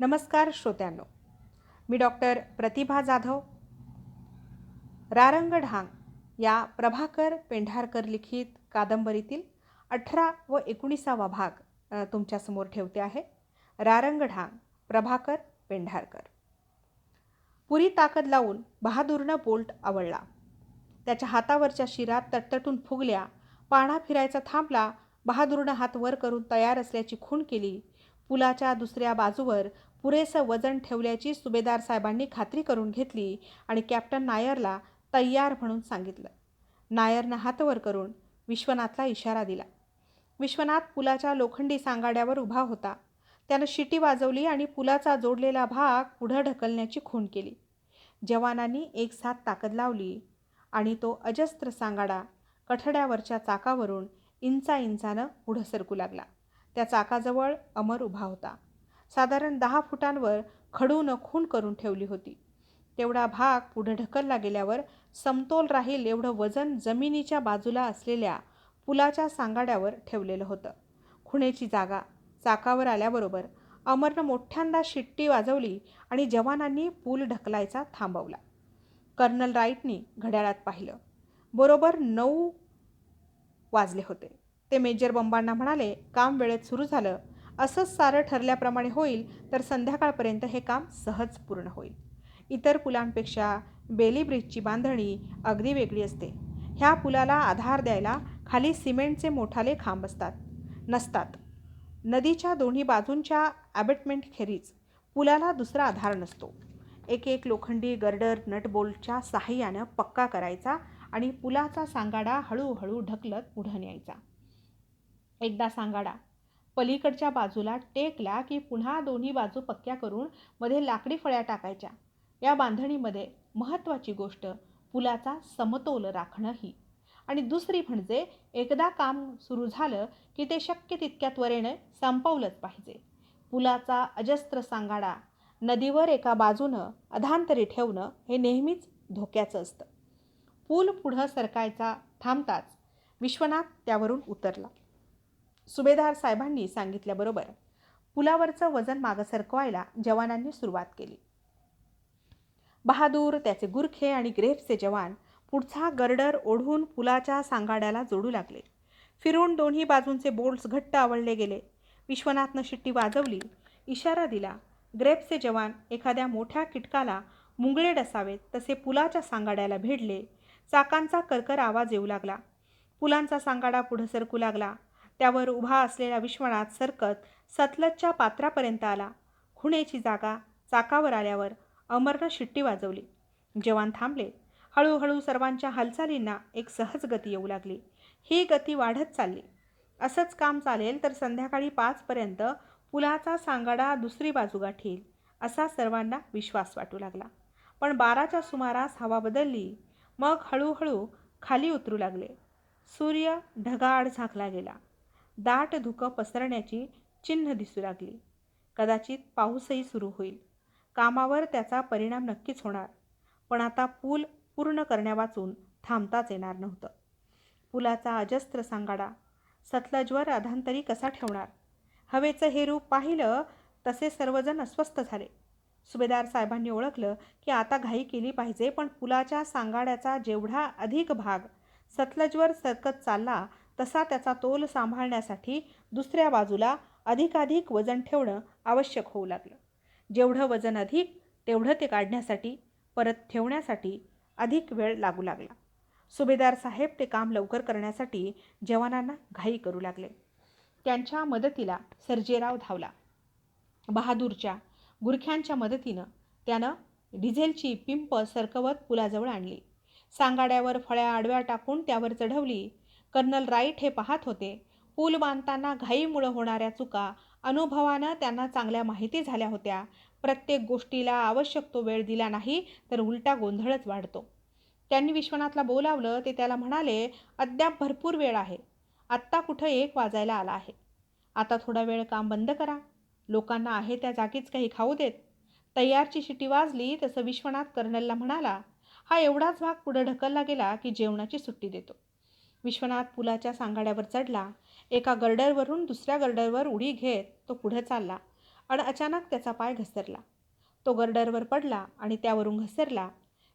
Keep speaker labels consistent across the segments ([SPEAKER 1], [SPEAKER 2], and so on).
[SPEAKER 1] नमस्कार श्रोत्यांनो. मी डॉक्टर प्रतिभा जाधव. रारंग ढांग या प्रभाकर पेंढारकर लिखित कादंबरीतील अठरा व एकोणीसावा भाग तुमच्यासमोर ठेवते आहे. रारंग ढांग प्रभाकर पेंढारकर. पुरी ताकद लावून बहादूरनं बोल्ट आवळला. त्याच्या हातावरच्या शिरात तटतटून फुगल्या. पाणा फिरायचा थांबला. बहादूरनं हात वर करून तयार असल्याची खूण केली. पुलाच्या दुसऱ्या बाजूवर पुरेसं वजन ठेवल्याची सुभेदार साहेबांनी खात्री करून घेतली आणि कॅप्टन नायरला तयार म्हणून सांगितलं. नायरनं हातवर करून विश्वनाथला इशारा दिला. विश्वनाथ पुलाच्या लोखंडी सांगाड्यावर उभा होता. त्यानं शिटी वाजवली आणि पुलाचा जोडलेला भाग पुढं ढकलण्याची खूण केली. जवानांनी एक साथ ताकद लावली आणि तो अजस्त्र सांगाडा कठड्यावरच्या चाकावरून इंचा इंचानं पुढं सरकू लागला. त्या चाकाजवळ अमर उभा होता. साधारण दहा फुटांवर खडूनं खूण करून ठेवली होती. तेवढा भाग पुढं ढकलला गेल्यावर समतोल राहील एवढं वजन जमिनीच्या बाजूला असलेल्या पुलाच्या सांगाड्यावर ठेवलेलं होतं. खुणेची जागा चाकावर आल्याबरोबर अमरनं मोठ्यांदा शिट्टी वाजवली आणि जवानांनी पूल ढकलायचा थांबवला. कर्नल राईटनी घड्याळात पाहिलं. बरोबर नऊ वाजले होते. ते मेजर बंबांना म्हणाले काम वेळेत सुरू झालं. असंच सारं ठरल्याप्रमाणे होईल तर संध्याकाळपर्यंत हे काम सहज पूर्ण होईल. इतर पुलांपेक्षा बेली ब्रिजची बांधणी अगदी वेगळी असते. ह्या पुलाला आधार द्यायला खाली सिमेंटचे मोठाले खांब असतात नसतात. नदीच्या दोन्ही बाजूंच्या ॲबेटमेंट खेरीज पुलाला दुसरा आधार नसतो. एक एक लोखंडी गर्डर नटबोल्टच्या साहाय्यानं पक्का करायचा आणि पुलाचा सांगाडा हळूहळू ढकलत पुढं न्यायचा एकदा सांगाडा. पलीकडच्या बाजूला टेकला की पुन्हा दोन्ही बाजू पक्क्या करून मध्ये लाकडी फळ्या टाकायच्या. या बांधणीमध्ये महत्त्वाची गोष्ट पुलाचा समतोल राखणं ही आणि दुसरी म्हणजे एकदा काम सुरू झालं की ते शक्य तितक्या त्वरेने संपवलंच पाहिजे. पुलाचा अजस्त्र सांगाडा नदीवर एका बाजूनं अधांतरी ठेवणं हे नेहमीच धोक्याचं असतं. पूल पुढं सरकायचा थांबताच विश्वनाथ त्यावरून उतरला. सुभेदार साहेबांनी सांगितल्याबरोबर पुलावरचं वजन मागं सरकवायला जवानांनी सुरुवात केली. बहादूर त्याचे गुरखे आणि ग्रेफचे जवान पुढचा गर्डर ओढून पुलाच्या सांगाड्याला जोडू लागले. फिरून दोन्ही बाजूंचे बोल्ट्स घट्ट आवळले गेले. विश्वनाथनं शिट्टी वाजवली. इशारा दिला ग्रेप्सचे जवान एखाद्या मोठ्या किटकाला मुंगळे डसावेत तसे पुलाच्या सांगाड्याला भिडले. चाकांचा करकर आवाज येऊ लागला. पुलांचा सांगाडा पुढं सरकू लागला. त्यावर उभा असलेला विश्वनाथ सरकत सतलजच्या पात्रापर्यंत आला. खुणेची जागा चाकावर आल्यावर अमरनं शिट्टी वाजवली. जवान थांबले. हळूहळू सर्वांच्या हालचालींना एक सहज गती येऊ लागली. ही गती वाढत चालली. असंच काम चालेल तर संध्याकाळी पाचपर्यंत पुलाचा सांगाडा दुसरी बाजू गाठील असा सर्वांना विश्वास वाटू लागला. पण बाराच्या सुमारास हवा बदलली. मग हळूहळू खाली उतरू लागले. सूर्य ढगाआड झाकला गेला. दाट धुकं पसरण्याची चिन्ह दिसू लागली. कदाचित पाऊसही सुरू होईल. कामावर त्याचा परिणाम नक्कीच होणार. पण आता पूल पूर्ण करण्यावाचून थांबताच येणार नव्हतं. पुलाचा अजस्त्र सांगाडा सतलजवर अधांतरी कसा ठेवणार? हवेचं हे रूप पाहिलं तसे सर्वजण अस्वस्थ झाले. सुभेदार साहेबांनी ओळखलं की आता घाई केली पाहिजे पण पुलाच्या सांगाड्याचा जेवढा अधिक भाग सतलजवर सरकत चालला तसा त्याचा तोल सांभाळण्यासाठी दुसऱ्या बाजूला अधिकाधिक वजन ठेवणं आवश्यक होऊ लागलं. जेवढं वजन अधिक तेवढं ते काढण्यासाठी परत ठेवण्यासाठी अधिक वेळ लागू लागला. सुभेदार साहेब ते काम लवकर करण्यासाठी जवानांना घाई करू लागले. त्यांच्या मदतीला सर्जेराव धावला. बहादूरच्या गुरख्यांच्या मदतीनं त्यानं डिझेलची पिंप सरकवत पुलाजवळ आणली. सांगाड्यावर फळ्या आडव्या टाकून त्यावर चढवली. कर्नल राईट हे पाहत होते. पूल बांधताना घाईमुळं होणाऱ्या चुका अनुभवानं त्यांना चांगल्या माहिती झाल्या होत्या. प्रत्येक गोष्टीला आवश्यक तो वेळ दिला नाही तर उलटा गोंधळच वाढतो. त्यांनी विश्वनाथला बोलावलं ते त्याला म्हणाले अद्याप भरपूर वेळ आहे. आत्ता कुठं एक वाजायला आला आहे. आता थोडा वेळ काम बंद करा. लोकांना आहे त्या जागीच काही खाऊ देत. तयारची शिटी वाजली तसं विश्वनाथ कर्नलला म्हणाला हा एवढाच भाग पुढं ढकलला गेला की जेवणाची सुट्टी देतो. विश्वनाथ पुलाच्या सांगाड्यावर चढला. एका गर्डरवरून दुसऱ्या गर्डरवर उडी घेत तो पुढे चालला आणि अचानक त्याचा पाय घसरला. तो गर्डरवर पडला आणि त्यावरून घसरला.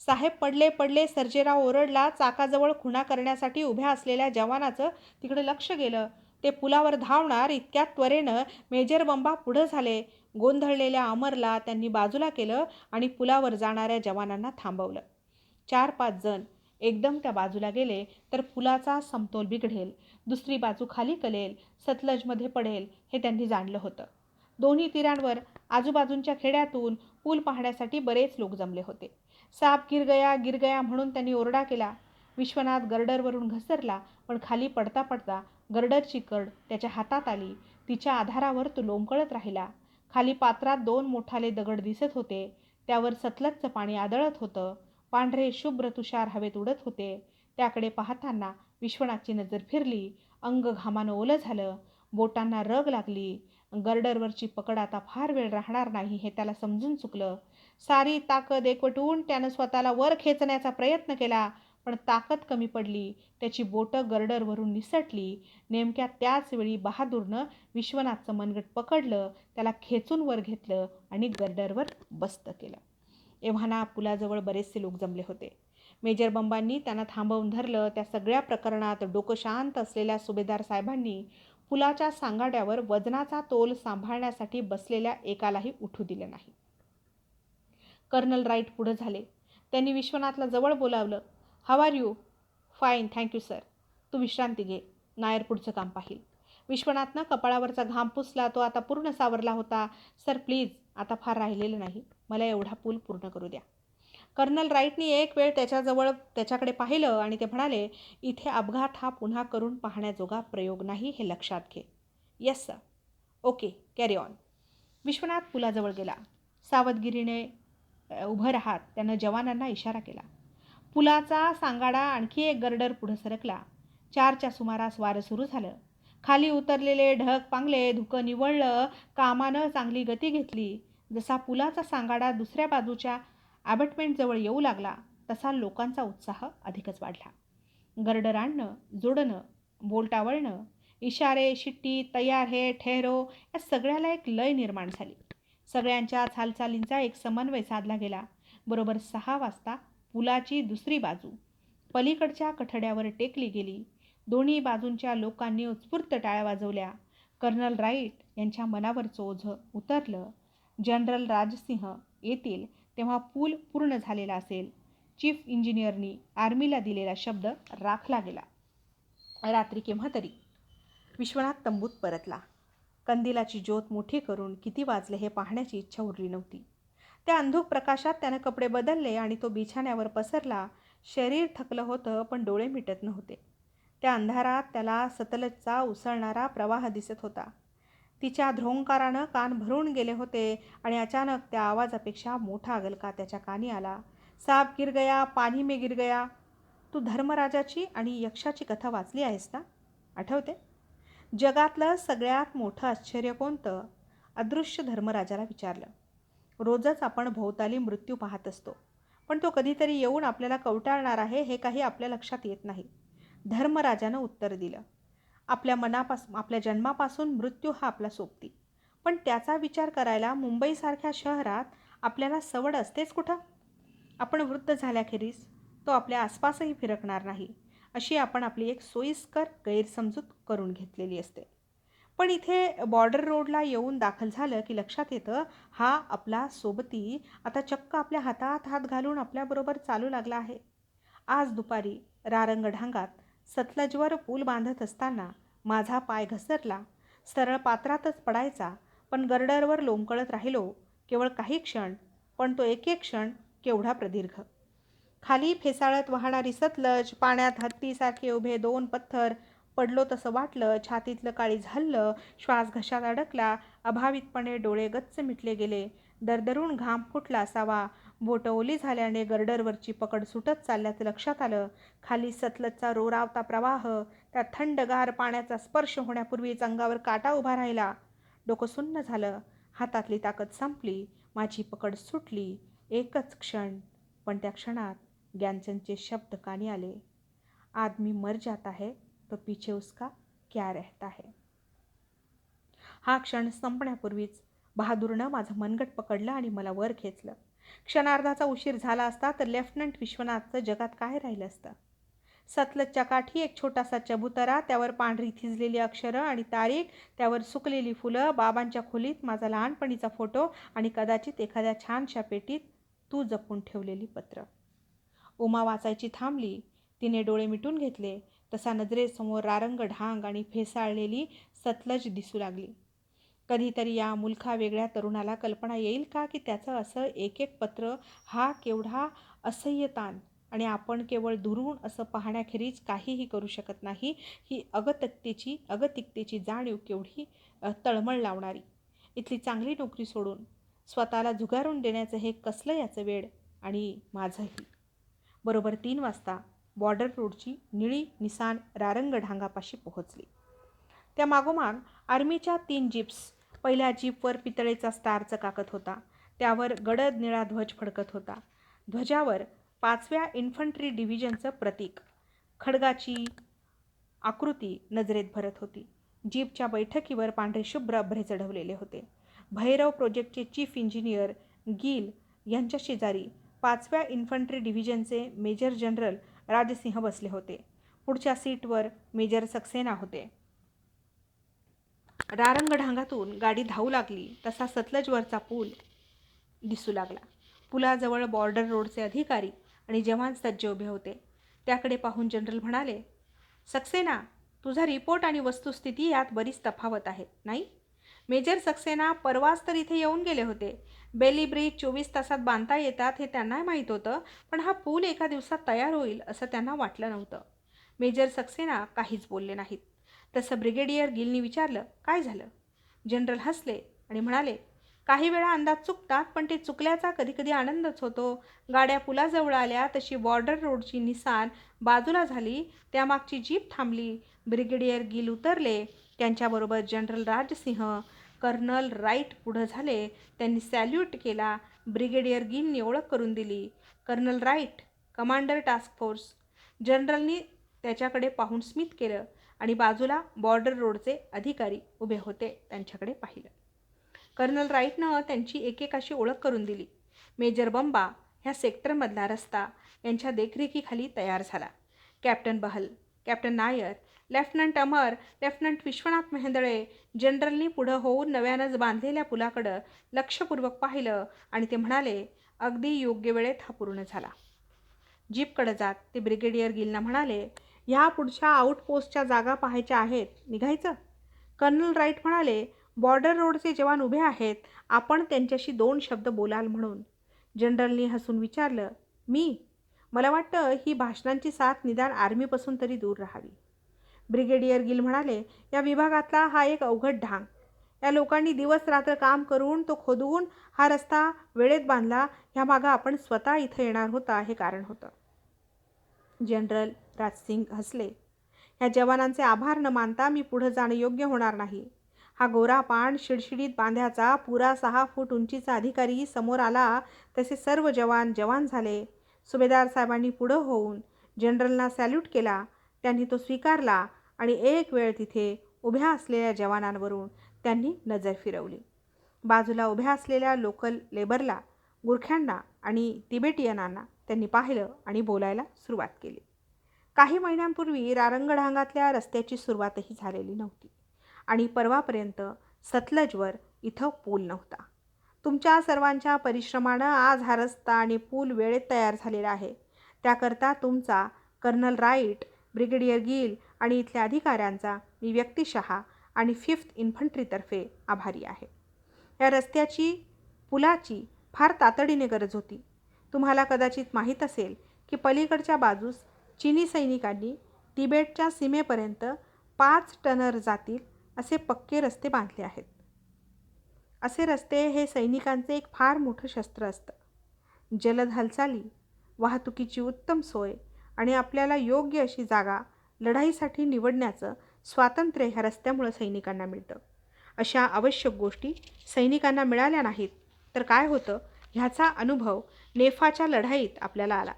[SPEAKER 1] साहेब पडले पडले सर्जेराव ओरडला चाकाजवळ खुणा करण्यासाठी उभ्या असलेल्या जवानाचं तिकडे लक्ष गेलं. ते पुलावर धावणार इतक्या त्वरेनं मेजर बंबा पुढं झाले. गोंधळलेल्या अमरला त्यांनी बाजूला केलं आणि पुलावर जाणाऱ्या जवानांना थांबवलं. चार पाच जण एकदम त्या बाजूला गेले तर पुलाचा समतोल बिघडेल. दुसरी बाजू खाली कलेल सतलजमध्ये पडेल हे त्यांनी जाणलं होतं. दोन्ही तीरांवर आजूबाजूंच्या खेड्यातून पूल पाहण्यासाठी बरेच लोक जमले होते. साप गिर गया गिर गया म्हणून त्यांनी ओरडा केला. विश्वनाथ गर्डरवरून घसरला पण खाली पडता पडता गर्डरची कड त्याच्या हातात आली. तिच्या आधारावर तो लोंबकळत राहिला. खाली पात्रात दोन मोठाले दगड दिसत होते. त्यावर सतलजचं पाणी आदळत होतं. पांढरे शुभ्र तुषार हवेत उडत होते. त्याकडे पाहताना विश्वनाथची नजर फिरली. अंग घामानं ओलं झालं. बोटांना रग लागली. गर्डरवरची पकड आता फार वेळ राहणार नाही हे त्याला समजून चुकलं. सारी ताकद एकवटून त्यानं स्वतःला वर खेचण्याचा प्रयत्न केला पण ताकद कमी पडली. त्याची बोटं गर्डरवरून निसटली. नेमक्या त्याच वेळी बहादूरनं विश्वनाथचं मनगट पकडलं त्याला खेचून वर घेतलं आणि गर्डरवर बस्त केलं. एव्हाना पुलाजवळ बरेचसे लोक जमले होते. मेजर बंबांनी त्यांना थांबवून धरलं त्या सगळ्या प्रकरणात डोकं शांत असलेल्या सुभेदार साहेबांनी पुलाच्या सांगाड्यावर वजनाचा तोल सांभाळण्यासाठी बसलेल्या एकालाही उठू दिले नाही. कर्नल राईट पुढं झाले. त्यांनी विश्वनाथला जवळ बोलावलं how are you fine thank you sir तू विश्रांती घे. नायर पुढचं काम पाहिल. विश्वनाथनं कपाळावरचा घाम पुसला तो आता पूर्ण सावरला होता. सर प्लीज आता फार राहिलेलं नाही. मला एवढा पूल पूर्ण करू द्या. कर्नल राईटनी एक वेळ त्याच्याजवळ त्याच्याकडे पाहिलं आणि ते म्हणाले इथे अपघात हा पुन्हा करून पाहण्याजोगा प्रयोग नाही हे लक्षात घे. Yes sir okay carry on Vishwanath पुलाजवळ गेला. सावधगिरीने उभं राहत त्यानं जवानांना इशारा केला. पुलाचा सांगाडा आणखी एक गर्डर पुढं सरकला. चारच्या सुमारास वारं सुरू झालं. खाली उतरलेले ढग पांगले धुकं निवळलं कामानं चांगली गती घेतली. जसा पुलाचा सांगाडा दुसऱ्या बाजूच्या ॲबटमेंटजवळ येऊ लागला तसा लोकांचा उत्साह अधिकच वाढला. गर्डर आणणं जोडणं बोल्ट आवळणं इशारे शिट्टी तयार हे ठेहरो या सगळ्याला एक लय निर्माण झाली. सगळ्यांच्या हालचालींचा एक समन्वय साधला गेला. बरोबर सहा वाजता पुलाची दुसरी बाजू पलीकडच्या कठड्यावर टेकली गेली. दोन्ही बाजूंच्या लोकांनी उत्स्फूर्त टाळ्या वाजवल्या. कर्नल राईट यांच्या मनावरचं ओझं उतरलं. जनरल राजसिंह येतील तेव्हा पूल पूर्ण झालेला असेल. चीफ इंजिनियरनी आर्मीला दिलेला शब्द राखला गेला. रात्री केव्हा तरी. विश्वनाथ तंबूत परतला. कंदिलाची ज्योत मोठी करून किती वाजले हे पाहण्याची इच्छा उरली नव्हती. त्या अंधुक प्रकाशात त्यानं कपडे बदलले आणि तो बिछाण्यावर पसरला. शरीर थकलं होतं पण डोळे मिटत नव्हते. त्या अंधारात त्याला सतलजचा उसळणारा प्रवाह दिसत होता. तिच्या ध्रोंकारानं कान भरून गेले होते आणि अचानक त्या आवाजापेक्षा मोठा गलका त्याच्या कानी आला. साप गिर गया पाणी मे गिर गया. तू धर्मराजाची आणि यक्षाची कथा वाचली आहेस ना? आठवते? जगातलं सगळ्यात मोठं आश्चर्य कोणतं? अदृश्य धर्मराजाला विचारलं. रोजच आपण भोवताली मृत्यू पाहत असतो. पण तो कधीतरी येऊन आपल्याला कवटाळणार आहे हे काही आपल्या लक्षात येत नाही. धर्मराजानं उत्तर दिलं. आपल्या मनापासून आपल्या जन्मापासून मृत्यू हा आपला सोबती. पण त्याचा विचार करायला मुंबईसारख्या शहरात आपल्याला सवड असतेच कुठं? आपण वृद्ध झाल्याखेरीज तो आपल्या आसपासही फिरकणार नाही अशी आपण आपली एक सोयीस्कर गैरसमजूत करून घेतलेली असते. पण इथे बॉर्डर रोडला येऊन दाखल झालं की लक्षात येतं हा आपला सोबती आता चक्क आपल्या हातात हात घालून आपल्याबरोबर चालू लागला आहे. आज दुपारी रारंगढांगात सतलजवर पूल बांधत असताना माझा पाय घसरला. सरळ पात्रातच पडायचा पण गर्डरवर लोंबकळत राहिलो. केवळ काही क्षण पण तो एक एक क्षण केवढा प्रदीर्घ. खाली फेसाळत वाहणारी सतलज पाण्यात हत्तीसारखे उभे दोन पत्थर पडलो तसं वाटलं छातीतलं काळी झालं श्वास घशात अडकला अभावितपणे डोळे गच्च मिटले गेले. दरदरून घाम फुटला असावा बोटं ओली झाल्याने गर्डरवरची पकड सुटत चालल्याचं लक्षात आलं. खाली सतलजचा रोरावता प्रवाह त्या थंडगार पाण्याचा स्पर्श होण्यापूर्वीच अंगावर काटा उभा राहिला. डोकं सुन्न झालं. हातातली ताकद संपली. माझी पकड सुटली. एकच क्षण. पण त्या क्षणात ज्ञानचंदचे शब्द कानी आले. आदमी मर जाता है तो पीछे उसका क्या रहता है? हा क्षण संपण्यापूर्वीच बहादूरनं माझं मनगट पकडलं आणि मला वर खेचलं. क्षणार्धाचा उशीर झाला असता तर लेफ्टनंट विश्वनाथचं जगात काय राहिलं असतं? सतलजच्या काठी एक छोटासा चबुतरा त्यावर पांढरी थिजलेली अक्षरं आणि तारीख त्यावर सुकलेली फुलं बाबांच्या खोलीत माझा लहानपणीचा फोटो आणि कदाचित एखाद्या छानशा पेटीत तू जपून ठेवलेली पत्र. उमा वाचायची थांबली. तिने डोळे मिटून घेतले. तसा नजरेसमोर रारंग ढांग आणि फेसाळलेली सतलज दिसू लागली. कधीतरी या मुलखा वेगळ्या तरुणाला कल्पना येईल का की त्याचं असं एक एक पत्र हा केवढा असह्य ताण आणि आपण केवळ दुरून असं पाहण्याखेरीज काहीही करू शकत नाही ही अगतिकतेची अगतिकतेची जाणीव केवढी तळमळ लावणारी. इथली चांगली नोकरी सोडून स्वतःला झुगारून देण्याचं हे कसलं याचं वेळ आणि माझंही. बरोबर तीन वाजता बॉर्डर रोडची निळी निसान रारंग ढांगापाशी पोहोचली. त्या मागोमाग आर्मीच्या तीन जीप्स पहिल्या जीपवर पितळेचा स्टार चकाकत होता. त्यावर गडद निळा ध्वज फडकत होता. ध्वजावर पाचव्या इन्फंट्री डिव्हिजनचं प्रतीक. खडगाची आकृती नजरेत भरत होती. जीपच्या बैठकीवर पांढरे शुभ्र अभ्रे चढवलेले होते. भैरव प्रोजेक्टचे चीफ इंजिनियर गिल यांच्या शेजारी पाचव्या इन्फंट्री डिव्हिजनचे मेजर जनरल राजसिंह बसले होते. पुढच्या सीटवर मेजर सक्सेना होते. रारंग ढांगातून गाडी धावू लागली तसा सतलजवरचा पूल दिसू लागला. पुलाजवळ बॉर्डर रोडचे अधिकारी आणि जवान सज्ज उभे होते. त्याकडे पाहून जनरल म्हणाले सक्सेना तुझा रिपोर्ट आणि वस्तुस्थिती यात बरीच तफावत आहे नाही? मेजर सक्सेना परवाच तर इथे येऊन गेले होते. बेली ब्रिज चोवीस तासात बांधता येतात हे त्यांना माहीत होतं पण हा पूल एका दिवसात तयार होईल असं त्यांना वाटलं नव्हतं. मेजर सक्सेना काहीच बोलले नाहीत. तसं ब्रिगेडियर गिलनी विचारलं काय झालं? जनरल हसले आणि म्हणाले काही वेळा अंदाज चुकतात पण ते चुकल्याचा कधीकधी आनंदच होतो. गाड्या पुलाजवळ आल्या तशी बॉर्डर रोडची निसान बाजूला झाली त्यामागची जीप थांबली. ब्रिगेडियर गिल उतरले त्यांच्याबरोबर जनरल राजसिंह कर्नल राईट पुढं झाले. त्यांनी सॅल्यूट केला ब्रिगेडियर गिलनी ओळख करून दिली. Colonel Wright commander task force. जनरलनी त्याच्याकडे पाहून स्मित केलं. आणि बाजूला बॉर्डर रोडचे अधिकारी उभे होते त्यांच्याकडे पाहिलं. कर्नल राईटनं त्यांची एकेकाशी ओळख करून दिली. मेजर बंबा ह्या सेक्टरमधला रस्ता यांच्या देखरेखीखाली तयार झाला. Captain Bahal captain Nair lieutenant Amar lieutenant Vishwanath Mehendale जनरलनी पुढं होऊन नव्यानंच बांधलेल्या पुलाकडं लक्षपूर्वक पाहिलं आणि ते म्हणाले अगदी योग्य वेळेत हा पूर्ण झाला. जीपकडं जात ते ब्रिगेडियर गिलना म्हणाले ह्या पुढच्या आउटपोस्टच्या जागा पाहायच्या आहेत. निघायचं? कर्नल राईट म्हणाले बॉर्डर रोडचे जवान उभे आहेत. आपण त्यांच्याशी दोन शब्द बोलाल म्हणून. जनरलनी हसून विचारलं मी? मला वाटतं ही भाषणांची साथ निदान आर्मीपासून तरी दूर राहावी. ब्रिगेडियर गिल म्हणाले या विभागातला हा एक अवघड ढांग या लोकांनी दिवस रात्र काम करून तो खोदवून हा रस्ता वेळेत बांधला. ह्यामागं आपण स्वतः इथं येणार होता हे कारण होतं. जनरल राजसिंग हसले. ह्या जवानांचे आभार न मानता मी पुढं जाणं योग्य होणार नाही. हा गोरा पाण शिडशिडीत बांध्याचा पुरा सहा फूट उंचीचा अधिकारी समोर आला तसे सर्व जवान जवान झाले. सुभेदार साहेबांनी पुढं होऊन जनरलना सॅल्यूट केला. त्यांनी तो स्वीकारला आणि एक वेळ तिथे उभ्या असलेल्या जवानांवरून त्यांनी नजर फिरवली. बाजूला उभ्या असलेल्या लोकल लेबरला गुरख्यांना आणि तिबेटियनांना त्यांनी पाहिलं आणि बोलायला सुरुवात केली. काही महिन्यांपूर्वी रारंगढांगातल्या रस्त्याची सुरुवातही झालेली नव्हती. आणि परवापर्यंत सतलजवर इथं पूल नव्हता. तुमच्या सर्वांच्या परिश्रमानं आज हा रस्ता आणि पूल वेळेत तयार झालेला आहे. त्याकरता तुमचा कर्नल राईट ब्रिगेडियर गिल आणि इथल्या अधिकाऱ्यांचा मी व्यक्तिशः आणि फिफ्थ इन्फंट्रीतर्फे आभारी आहे. या रस्त्याची पुलाची फार तातडीने गरज होती. तुम्हाला कदाचित माहीत असेल की पलीकडच्या बाजूस चिनी सैनिकांनी तिबेटच्या सीमेपर्यंत पाच टनर जातील असे पक्के रस्ते बांधले आहेत. असे रस्ते हे सैनिकांचे एक फार मोठं शस्त्र असतं. जलद हालचाली वाहतुकीची उत्तम सोय आणि आपल्याला योग्य अशी जागा लढाईसाठी निवडण्याचं स्वातंत्र्य ह्या रस्त्यामुळं सैनिकांना मिळतं. अशा आवश्यक गोष्टी सैनिकांना मिळाल्या नाहीत तर काय होतं? ह्याचा अनुभव नेफाच्या लढाईत आपल्याला आला.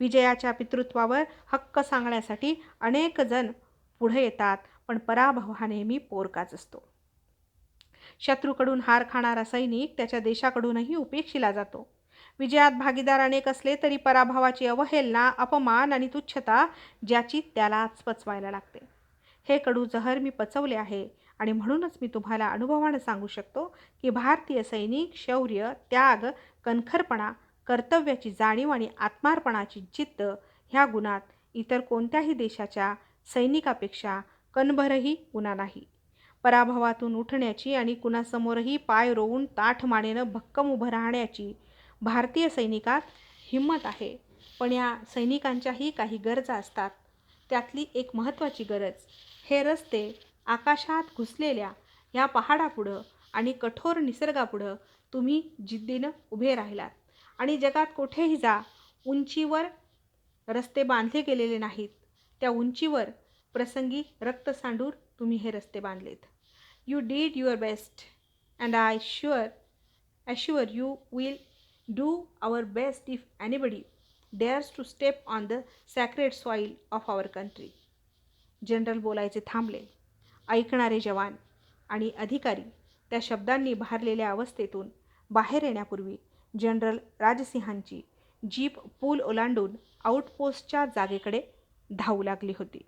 [SPEAKER 1] विजयाच्या पितृत्वावर हक्क सांगण्यासाठी अनेक जण पुढे येतात पण पराभव हा नेहमी पोरकाच असतो. शत्रूकडून हार खाणारा सैनिक त्याच्या देशाकडूनही उपेक्षिला जातो. विजयात भागीदार अनेक असले तरी पराभवाची अवहेलना अपमान आणि तुच्छता ज्याची त्यालाच पचवायला लागते. हे कडू जहर मी पचवले आहे आणि म्हणूनच मी तुम्हाला अनुभवानं सांगू शकतो की भारतीय सैनिक शौर्य त्याग कणखरपणा कर्तव्याची जाणीव आणि आत्मार्पणाची जिद्द ह्या गुणात इतर कोणत्याही देशाच्या सैनिकापेक्षा कणभरही गुन्हा नाही. पराभवातून उठण्याची आणि कुणासमोरही पाय रोवून ताठ मानेनं भक्कम उभं राहण्याची भारतीय सैनिकात हिंमत आहे. पण या सैनिकांच्याही काही गरजा असतात. त्यातली एक महत्त्वाची गरज हे रस्ते आकाशात घुसलेल्या ह्या पहाडापुढं आणि कठोर निसर्गापुढं तुम्ही जिद्दीनं उभे राहिलात. आणि जगात कुठेही जा उंचीवर रस्ते बांधले गेलेले नाहीत. त्या उंचीवर प्रसंगी रक्त सांडूर तुम्ही हे रस्ते बांधलेत. You did your best and I sure assure you will do our best if anybody dares to step on the sacred soil of our country general बोलायचे थांबले. ऐकणारे जवान आणि अधिकारी त्या शब्दांनी भारलेल्या अवस्थेतून बाहेर येण्यापूर्वी जनरल राजसिंहांची जीप पूल ओलांडून आउटपोस्टच्या जागेकडे धावू लागली होती.